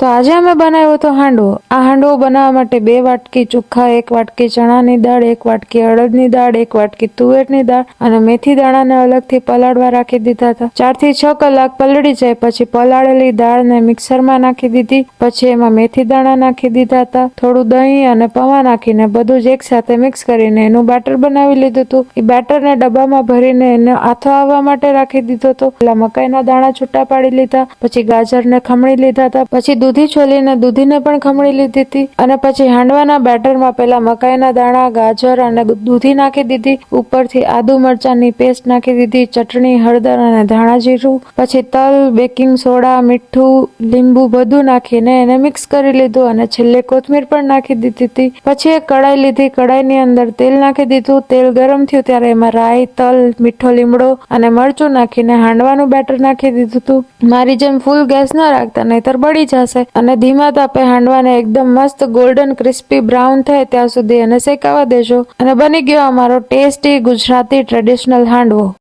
તો આજે અમે બનાવ્યો હતો હાંડવો. આ હાંડવો બનાવવા માટે બે વાટકી ચોખા, એક વાટકી ચણાની દાળ, એક વાટકી અડદની દાળ, એક વાટકી તુવેરની દાળ અને મેથી દાણાને અલગથી પલાળવા રાખી દીધા હતા. ચારથી છ કલાક પલળી જાય પછી પલાળેલી દાળને મિક્સરમાં નાખી દીધી. પછી એમાં મેથી દાણા નાખી દીધા હતા. થોડું દહીં અને પૌવા નાખીને બધું જ એક સાથે મિક્સ કરીને એનું બેટર બનાવી લીધું હતું. એ બેટરને ડબ્બામાં ભરીને એને આથો આવવા માટે રાખી દીધો હતો. પેલા મકાઈના દાણા છૂટા પાડી લીધા. પછી ગાજરને ખમણી લીધા હતા. પછી દૂધી છોલીને દૂધીને પણ ખમણી લીધી હતી. અને પછી હાંડવાના બેટરમાં પેલા મકાઈના દાણા, ગાજર અને દૂધી નાખી દીધી. ઉપરથી આદુ મરચાંની પેસ્ટ નાખી દીધી, ચટણી, હળદર અને ધાણા જીરું. પછી તલ, બેકિંગ સોડા, મીઠું, લીંબુ બધું નાખીને એને મિક્સ કરી લીધું અને છેલ્લે કોથમીર પણ નાખી દીધી હતી. પછી એક કડાઈ લીધી. કડાઈની અંદર તેલ નાખી દીધું. તેલ ગરમ થયું ત્યારે એમાં રાઈ, તલ, મીઠો લીમડો અને મરચું નાખીને હાંડવાનું બેટર નાખી દીધું હતું. મારી જેમ ફૂલ ગેસ ન રાખતા, નહીતર બળી જશે. અને ધીમા તાપે હાંડવાને એકદમ મસ્ત ગોલ્ડન ક્રિસ્પી બ્રાઉન થાય ત્યાં સુધી એને શેકાવા દેજો. અને બની ગયો અમારો ટેસ્ટી ગુજરાતી ટ્રેડિશનલ હાંડવો.